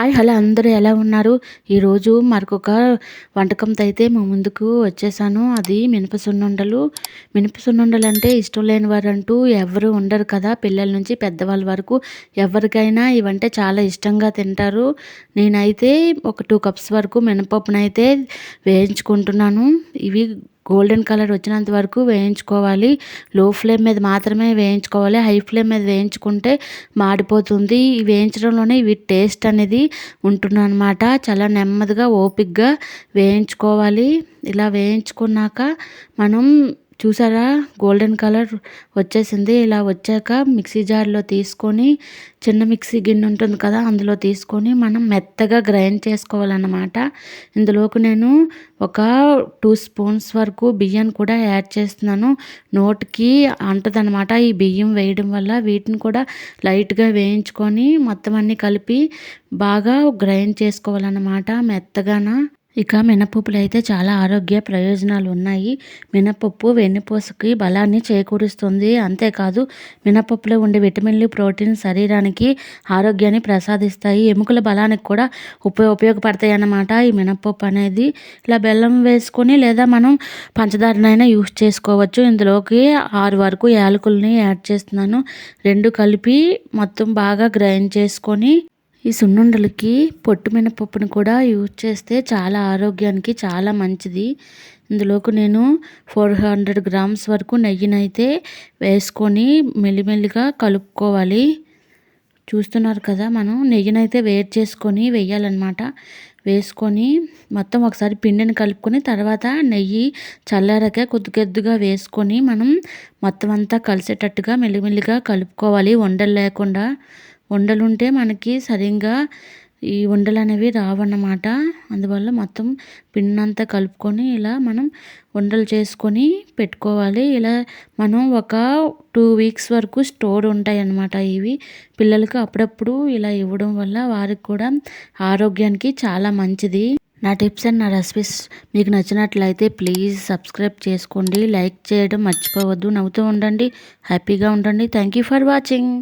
Hi hello అందరూ ఎలా ఉన్నారు? ఈరోజు మరొక వంటకంతో అయితే మా ముందుకు వచ్చేసాను. అది మినప సున్నుండలు. మినప సున్నుండలు అంటే ఇష్టం లేని వారంటూ ఎవరు ఉండరు కదా. పిల్లల నుంచి పెద్దవాళ్ళ వరకు ఎవరికైనా ఇవంటే చాలా ఇష్టంగా తింటారు. నేనైతే ఒక టూ కప్స్ వరకు మినపప్పునైతే వేయించుకుంటున్నాను. ఇవి గోల్డెన్ కలర్ వచ్చినంత వరకు వేయించుకోవాలి. లో ఫ్లేమ్ మీద మాత్రమే వేయించుకోవాలి. హై ఫ్లేమ్ మీద వేయించుకుంటే మాడిపోతుంది. ఈ వేయించడంలోనే ఇవి టేస్ట్ అనేది ఉంటుందన్నమాట. చాలా నెమ్మదిగా ఓపిక్గా వేయించుకోవాలి. ఇలా వేయించుకున్నాక మనం చూసారా? గోల్డెన్ కలర్ వచ్చేసింది. ఇలా వచ్చాక మిక్సీ జార్లో తీసుకొని చిన్న మిక్సీ గిన్నె ఉంటుంది కదా అందులో తీసుకొని మనం మెత్తగా గ్రైండ్ చేసుకోవాలన్నమాట. ఇందులోకి నేను ఒక టూ స్పూన్స్ వరకు బియ్యం కూడా యాడ్ చేస్తున్నాను. నోటికి అంటదనమాట ఈ బియ్యం వేయడం వల్ల. వీటిని కూడా లైట్గా వేయించుకొని మొత్తం అన్నీ కలిపి బాగా గ్రైండ్ చేసుకోవాలన్నమాట మెత్తగాన. ఇక మినపప్పులు అయితే చాలా ఆరోగ్య ప్రయోజనాలు ఉన్నాయి మినపప్పు వెన్నుపూసకి బలాన్ని చేకూరుస్తుంది. అంతేకాదు మినపప్పులో ఉండే విటమిన్లు ప్రోటీన్ శరీరానికి ఆరోగ్యాన్ని ప్రసాదిస్తాయి. ఎముకల బలానికి కూడా ఉపయోగ ఉపయోగపడతాయి అన్నమాట ఈ మినపప్పు అనేది. ఇలా బెల్లం వేసుకొని లేదా మనం పంచదారనైనా యూస్ చేసుకోవచ్చు. ఇందులోకి ఆరు వరకు యాలకుల్ని యాడ్ చేస్తున్నాను. రెండు కలిపి మొత్తం బాగా గ్రైండ్ చేసుకొని ఈ సున్నుండలకి పొట్టు మినపప్పును కూడా యూజ్ చేస్తే చాలా ఆరోగ్యానికి చాలా మంచిది. ఇందులోకి నేను ఫోర్ హండ్రెడ్ గ్రామ్స్ వరకు నెయ్యినైతే వేసుకొని మెల్లిమెల్లిగా కలుపుకోవాలి. చూస్తున్నారు కదా మనం నెయ్యినైతే వేడి చేసుకొని వేయాలన్నమాట. వేసుకొని మొత్తం ఒకసారి పిండిని కలుపుకొని తర్వాత నెయ్యి చల్లారాక కొద్ది కొద్దిగా వేసుకొని మనం మొత్తం అంతా కలిసేటట్టుగా మెల్లిమెల్లిగా కలుపుకోవాలి. వండలు లేకుండా ఉండలుంటే మనకి సరిగ్గా ఈ ఉండలు అనేవి రావన్నమాట. అందువల్ల మొత్తం పిండినంతా కలుపుకొని ఇలా మనం ఉండలు చేసుకొని పెట్టుకోవాలి. ఇలా మనం ఒక టూ వీక్స్ వరకు స్టోర్ ఉంటాయి అన్నమాట ఇవి. పిల్లలకు అప్పుడప్పుడు ఇలా ఇవ్వడం వల్ల వారికి కూడా ఆరోగ్యానికి చాలా మంచిది. నా టిప్స్ అండ్ నా రెసిపీస్ మీకు నచ్చినట్లయితే ప్లీజ్ సబ్స్క్రైబ్ చేసుకోండి. లైక్ చేయడం మర్చిపోవద్దు. నవ్వుతూ ఉండండి. హ్యాపీగా ఉండండి. Thank you for watching.